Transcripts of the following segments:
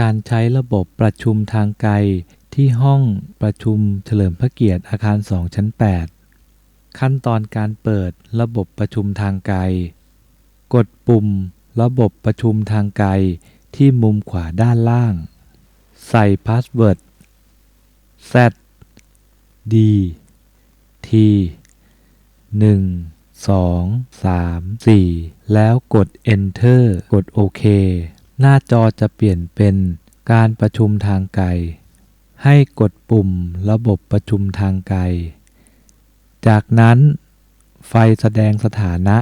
การใช้ระบบประชุมทางไกลที่ห้องประชุมเฉลิมพระเกียรติอาคาร 2 ชั้น 8 ขั้นตอนการเปิดระบบประชุมทางไกล กดปุ่มระบบประชุมทางไกลที่มุมขวาด้านล่าง ใส่พาสเวิร์ด Z D T 1 2 3 4 แล้วกด Enter กดโอเค หน้าจอจะเปลี่ยนเป็นการประชุมทางไกล ให้กดปุ่มระบบประชุมทางไกล จากนั้น ไฟแสดงสถานะ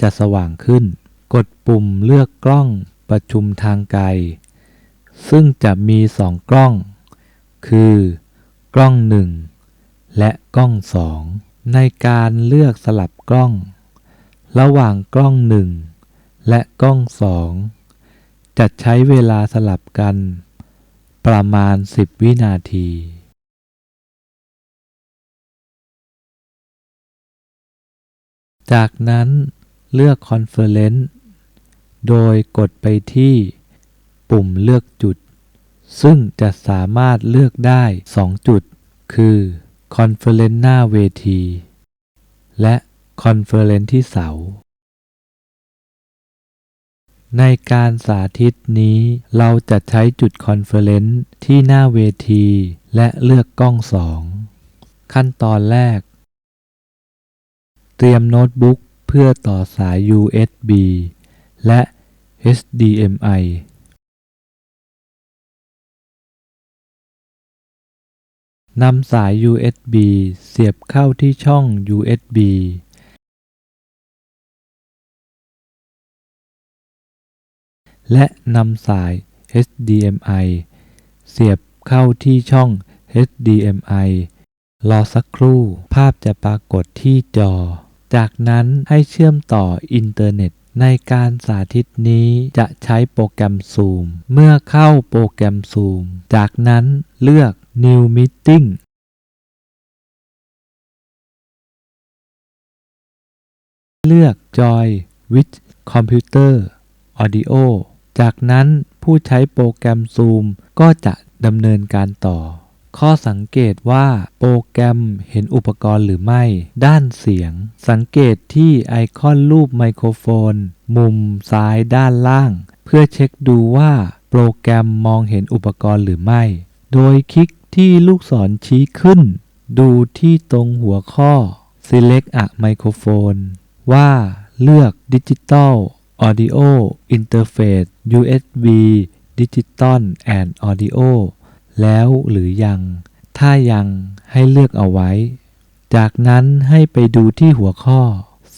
จะสว่างขึ้น กดปุ่มเลือกกล้องประชุมทางไกล ซึ่งจะมีสองกล้อง คือกล้อง 1 และกล้อง 2 ในการเลือกสลับกล้อง ระหว่างกล้อง 1 และกล้อง 2 จะใช้เวลาสลับกัน ประมาณ 10 วินาที จากนั้นเลือก Conference โดยกดไปที่ปุ่มเลือกจุด ซึ่งจะสามารถเลือกได้ 2 จุด คือ Conference หน้าเวที และ Conference ที่เสา ในการสาธิตนี้เราจะใช้จุด Conference ที่หน้าเวที และเลือกกล้อง2ขั้นตอนแรก เตรียมโน้ตบุ๊กเพื่อต่อสาย USB และ HDMI นำสาย USB เสียบเข้าที่ช่อง USB และนำสาย HDMI เสียบเข้าที่ช่อง HDMI รอสักครู่ ภาพจะปรากฏที่จอ จากนั้นให้เชื่อมต่ออินเทอร์เน็ต ในการสาธิตนี้จะใช้โปรแกรม Zoom เมื่อเข้าโปรแกรม Zoom จากนั้นเลือก New Meeting เลือก Join with Computer Audio จากนั้นผู้ใช้โปรแกรม Zoom ก็จะดำเนินการต่อ ข้อสังเกตว่าโปรแกรมเห็นอุปกรณ์หรือไม่ ด้านเสียง สังเกตที่ไอคอนรูปไมโครโฟน มุมซ้ายด้านล่าง เพื่อเช็คดูว่าโปรแกรมมองเห็นอุปกรณ์หรือไม่ โดยคลิกที่ลูกศรชี้ขึ้น ดูที่ตรงหัวข้อ Select a Microphone ว่าเลือก Digital Audio Interface USB Digital and Audio แล้วหรือยัง ถ้ายังให้เลือกเอาไว้ จากนั้นให้ไปดูที่หัวข้อ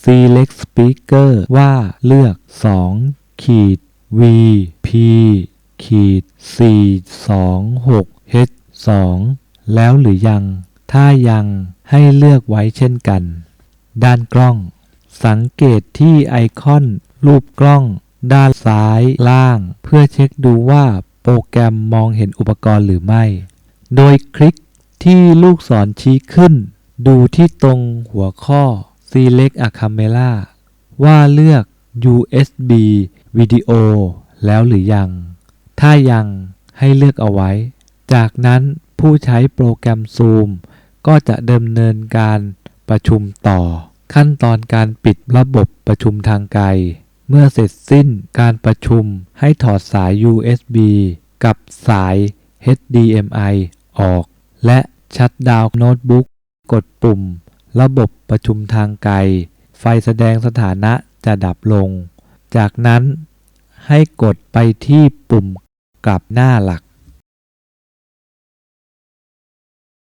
Select Speaker ว่าเลือก 2 ขีด V P ขีด 426 H 2แล้วหรือยัง ถ้ายังให้เลือกไว้เช่นกัน ด้านกล้อง สังเกตที่ไอคอน รูปกล้อง ด้านซ้ายล่าง เพื่อเช็คดูว่าโปรแกรมมองเห็นอุปกรณ์หรือไม่ โดยคลิกที่ลูกศรชี้ขึ้น ดูที่ตรงหัวข้อ Select a Camera ว่าเลือก USB Video แล้วหรือยัง ถ้ายังให้เลือกเอาไว้ จากนั้นผู้ใช้โปรแกรม Zoom ก็จะดำเนินการประชุมต่อ ขั้นตอนการปิดระบบประชุมทางไกล เมื่อเสร็จสิ้นการประชุมให้ถอดสาย USB กับสาย HDMI ออก และชัดดาวน์โน้ตบุ๊ก กดปุ่ม ระบบประชุมทางไกล ไฟแสดงสถานะจะดับลง จากนั้นให้กดไปที่ปุ่มกลับหน้าหลัก